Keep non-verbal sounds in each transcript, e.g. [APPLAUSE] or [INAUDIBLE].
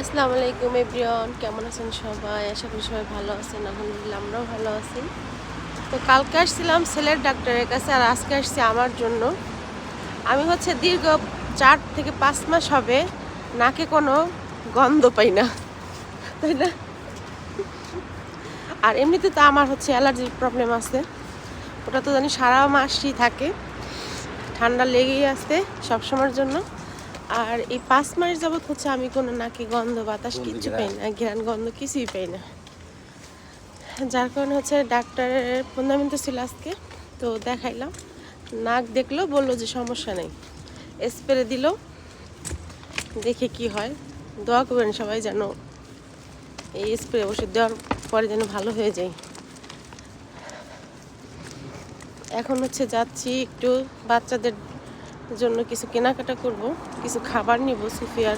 আসসালামু আলাইকুম এভরিওয়ান, কেমন আছেন সবাই? আশা করি সবাই ভালো আছেন, আলহামদুলিল্লাহ আমরাও ভালো আছি। তো কালকে আসছিলাম ছেলের ডাক্তারের কাছে আর আজকে আসছি আমার জন্য। আমি হচ্ছে দীর্ঘ চার থেকে পাঁচ মাস হবে নাকে কোনো গন্ধ পাই না, তাই না? আর এমনিতে তো আমার হচ্ছে অ্যালার্জির প্রবলেম আছে। ওটা তো জানি সারা মাসই থাকে। ঠান্ডা লেগেই আসতে সবসময়ের জন্য। আর এই পাঁচ মাস যাবত হচ্ছে আমি কোনো নাকি গন্ধ বাতাস কিচ্ছু পাই না ঘ্রাণ গন্ধ কিছুই পাই না। যার কারণে হচ্ছে ডাক্তারের পনেরো মিনিট ছিল আজকে তো দেখাইলাম। নাক দেখল বলল যে সমস্যা নেই। স্প্রে দিল দেখে কি হয়। দোয়া করবেন সবাই যেন এই স্প্রে ওষুধ দেওয়ার পরে যেন ভালো হয়ে যায়। এখন হচ্ছে যাচ্ছি একটু বাচ্চাদের জন্য কিছু কেনাকাটা করব, কিছু খাবার নিব। সুফিয়ার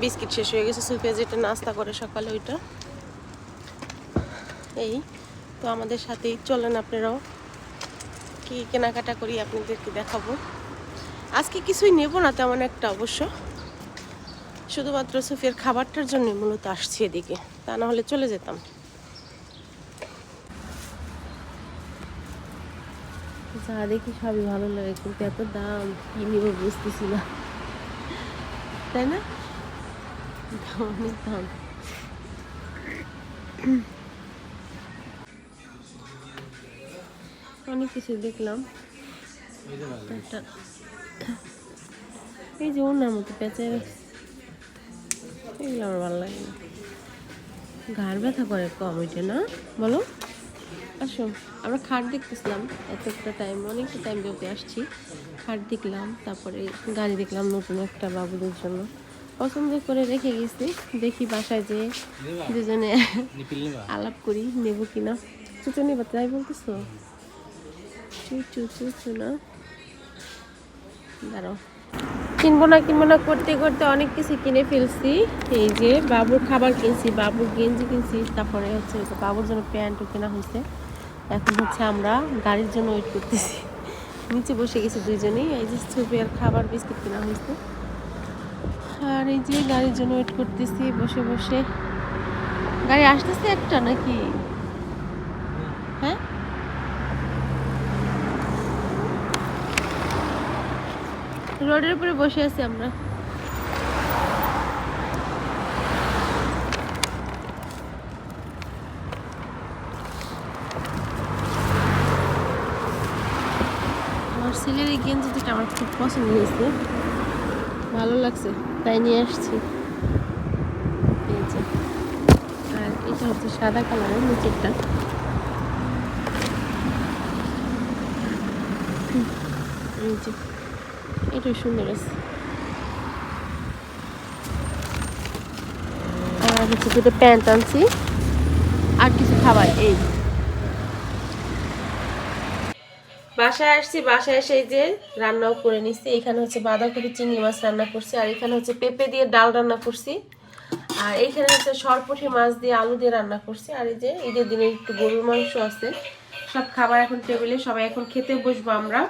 বিস্কিট শেষ হয়ে গেছে। সুফিয়া যেটা নাস্তা করে সকালে ওইটা। এই তো আমাদের সাথেই। চলেন আপনারাও। কি কেনাকাটা করি আপনাদেরকে দেখাবো। আজকে কিছুই নেব না তেমন একটা অবশ্য। শুধুমাত্র সুফিয়ার খাবারটার জন্য মূলত আসছি এদিকে। তা না হলে চলে যেতাম। যা দেখি সবই ভালো লাগে। কিন্তু এত দাম, কি নিব বুঝতেছি না। তাই না? অনেক দাম। অনেক কিছু দেখলাম। এই যে ওনার মতো পেঁচে এগুলো আমার ভালো লাগে না। ঘাড় ব্যথা করে কম ওইটা না? বলো। আসো, আমরা খাট দেখতেছিলাম এত একটা টাইম অনেকটা টাইম দিতে আসছি, খাট দেখলাম, তারপরে গাড়ি দেখলাম নতুন একটা বাবুদের জন্য। পছন্দ করে রেখে গেছি, দেখি বাসায় যে দুজনে আলাপ করি, নেব কিনা। চুচু নেবা তাই বলতেছো? না? কিনবো না কিনবো না করতে করতে অনেক কিছু কিনে ফেলছি। এই যে বাবুর খাবার কিনছি, বাবুর গেঞ্জি কিনছি, তারপরে হচ্ছে বাবুর জন্য প্যান্টও কেনা হয়েছে। এখন হচ্ছে আমরা গাড়ির জন্য ওয়েট করতেছি। নিচে বসে গেছি দুইজনেই, এই যে ছবি আর খাবার, বিস্কিট কেনা হয়েছে। আর এই যে গাড়ির জন্য ওয়েট করতেছি, বসে বসে। গাড়ি আসতেছে একটা নাকি? হ্যাঁ? রোডের উপরে বসে আছি আমরা আমার ছেলের এই গেঞ্জি আমার খুব পছন্দ হয়েছে। ভালো লাগছে, তাই নিয়ে আসছি। আর এটা হচ্ছে সাদা কালারের নিচেরটা এটাও সুন্দর আছে। আর হচ্ছে দুটো প্যান্ট আনছি। আর কিছু খাবার, এই। বাসায় আসছি, বাসায় এসে যে রান্নাও করে নিচ্ছি এখানে হচ্ছে বাঁধাকপি, চিংড়ি মাছ রান্না করছি, আর এখানে হচ্ছে পেঁপে দিয়ে ডাল রান্না করছি। আর এইখানে হচ্ছে সরপুঁটি মাছ দিয়ে আলু দিয়ে রান্না করছি। আর এই যে ঈদের দিনে একটু গরুর মাংস আছে, সব খাবার এখন টেবিলে, সবাই এখন খেতে বসবো আমরা।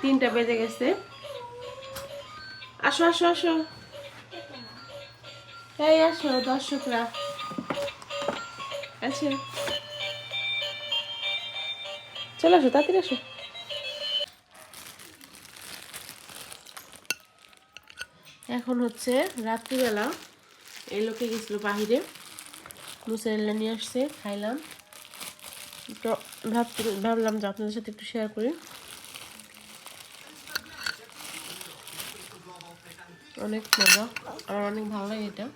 তিনটা বেজে গেছে। আসো আসো আসো। এই আসো, দর্শকরা। আচ্ছা। চলে আসো, তাড়াতাড়ি আসো। এখন হচ্ছে রাত্রিবেলা এই লোকে গেছিল বাহিরে। মুসাইল্লা নিয়ে আসছে, খাইলাম। তো ভাবলাম যে আপনাদের সাথে একটু শেয়ার করি। অনেক মজা, আমার অনেক ভালো লাগে এটা।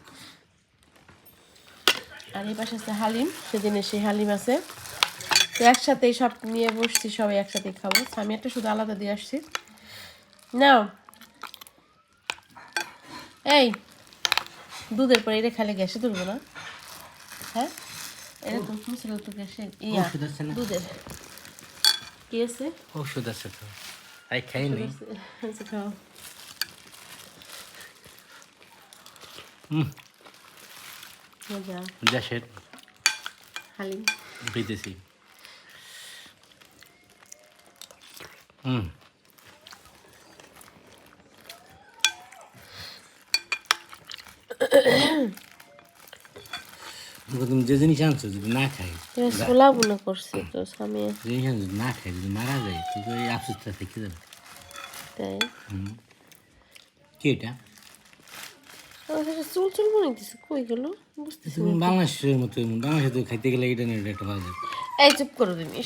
আর এই পাশে আছে হালিম, সেদিনে সেই হালিম আছে। তো একসাথেই সব নিয়ে বসছি, সবাই একসাথেই খাব। আমি একটা শুধু আলাদা দিয়ে আসছি। নাও। এই দুধের পরে এটা খালে গ্যাসে তুলবো না। হ্যাঁ? এটা তো মুছিল তো গ্যাসে ইয়া না? দুধের। কি আছে? ওষুধ আছে তো। খাইনি আচ্ছা খাও। হুম মজা। হালিম। বিদেশি। হুম তুমি যে জিনিস আনছো যদি না খাই ছোলা বুনা করছে তো স্বামী। জিনিস আনছো না খাই যদি মারা যায় তো তো এই আফসোসটা থেকে যাবে। তাই? কি এটা? আমার কাছে চুল চুল দিছে কই গেল? বুঝতেছি তুমি বাংলাদেশের মতো বাংলাদেশে তো খাইতে গেলে এটা নিয়ে একটা ভালো এই চুপ করো তুমি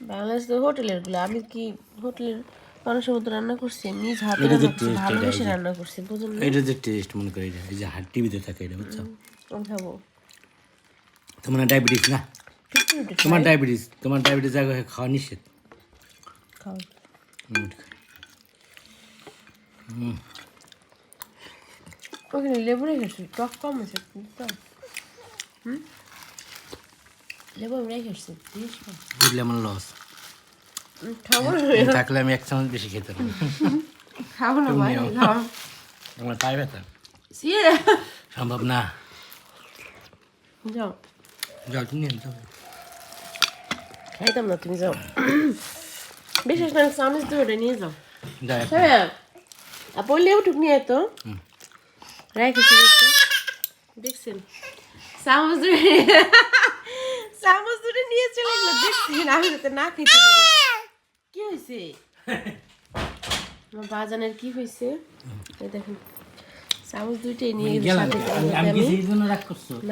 বাংলাদেশ তো হোটেলেরগুলো আমি কি হোটেলের মানুষের মতো রান্না করছি নিজ হাতে ভালোবেসে রান্না করছি বুঝুন না? এটা যে টেস্ট মনে করে এটা এই যে হাট টিভিতে থাকে এটা বুঝছ? খাব তোমার ডায়াবেটিস না? তোমার ডায়াবেটিস তোমার ডায়াবেটিস জায়গা খাওয়া নিষেধ। খাও। হুম, হুম। ওখানে লেবু রেখেছি টক কম আছে লেবু রেখেছি বুঝলে আমার লস থাকলে আমি এক চামচ বেশি খেতে পারি খাব না ভাই আমার পায়ে ব্যথা? সম্ভব না। যাও। যাও তুমি নিয়ে যাও খাইতাম না তুমি যাও। বিশেষ না চামচ ধরে নিয়ে যাও। বললেও টুক নিয়ে তো। রেখেছি দেখছেন? চামচ ধরে চামচ ধরে নিয়ে চলে গেলো। দেখছেন? আমি যাতে না খেতে পারি। কি হয়েছে আমার [LAUGHS] বাজানের কি হয়েছে এই দেখেন চামচ দুইটাই নিয়ে সাথে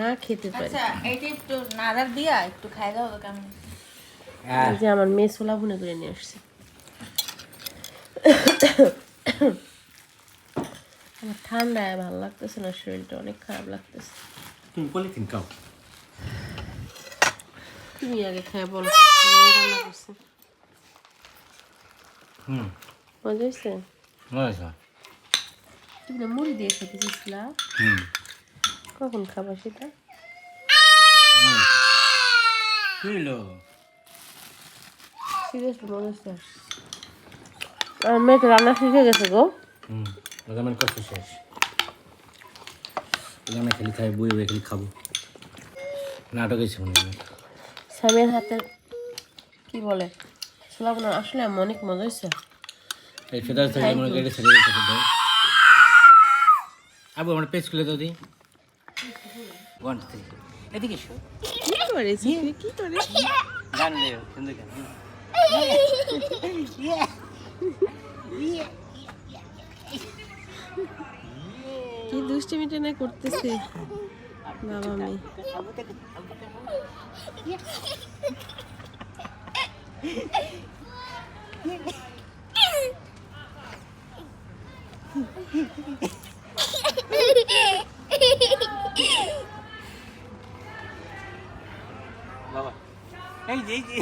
না খেতে পারি। আচ্ছা এইটা একটু নাড়ার দিয়া একটু খাই দাও কেমন। হ্যাঁ। এই যে আমার মেয়ে ছোলা ভুনে করে নিয়ে আসছে। আমার ঠান্ডায় ভালো লাগতেছে না শরীরটা অনেক খারাপ লাগতেছে। তুমি পলিথিন খাও। তুমি আগে খেয়ে বলো রান্না করছে। হুম। মজা হয়েছে বুঝেছ তুমি না মুড়ি দিয়ে খেতে চেয়েছিলা হুম। কখন খাবা সেটা? কি হলো সিরিয়াসলি মজা হচ্ছে আমার মেয়ে তো রান্না শিখে গেছে গো। হুম আমার কষ্ট শেষ। ওখানে খালি খাই বই বই খালি খাব। নাটক হয়েছে মনে হয়। স্বামীর হাতে কি বলে? ছোলা বোনা আসলে আমার অনেক মজা হয়েছে। এই ফেদার থেকে মনে করে ছেড়ে দিতে হবে আবু আমার পেজ খুলে দাও দি। ওয়ান থ্রি এদিকে এসো। কি করেছি? কি করে গান লে সুন্দর গান। কি দুষ্টিমিটা না করতেছে? বাবা মেয়ে বাবা এই যে।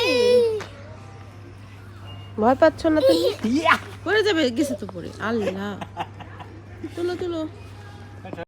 এই ভয় পাচ্ছ না তুমি? পড়ে যাবে গেছে তো পড়ে। আল্লাহ। তুলো তুলো।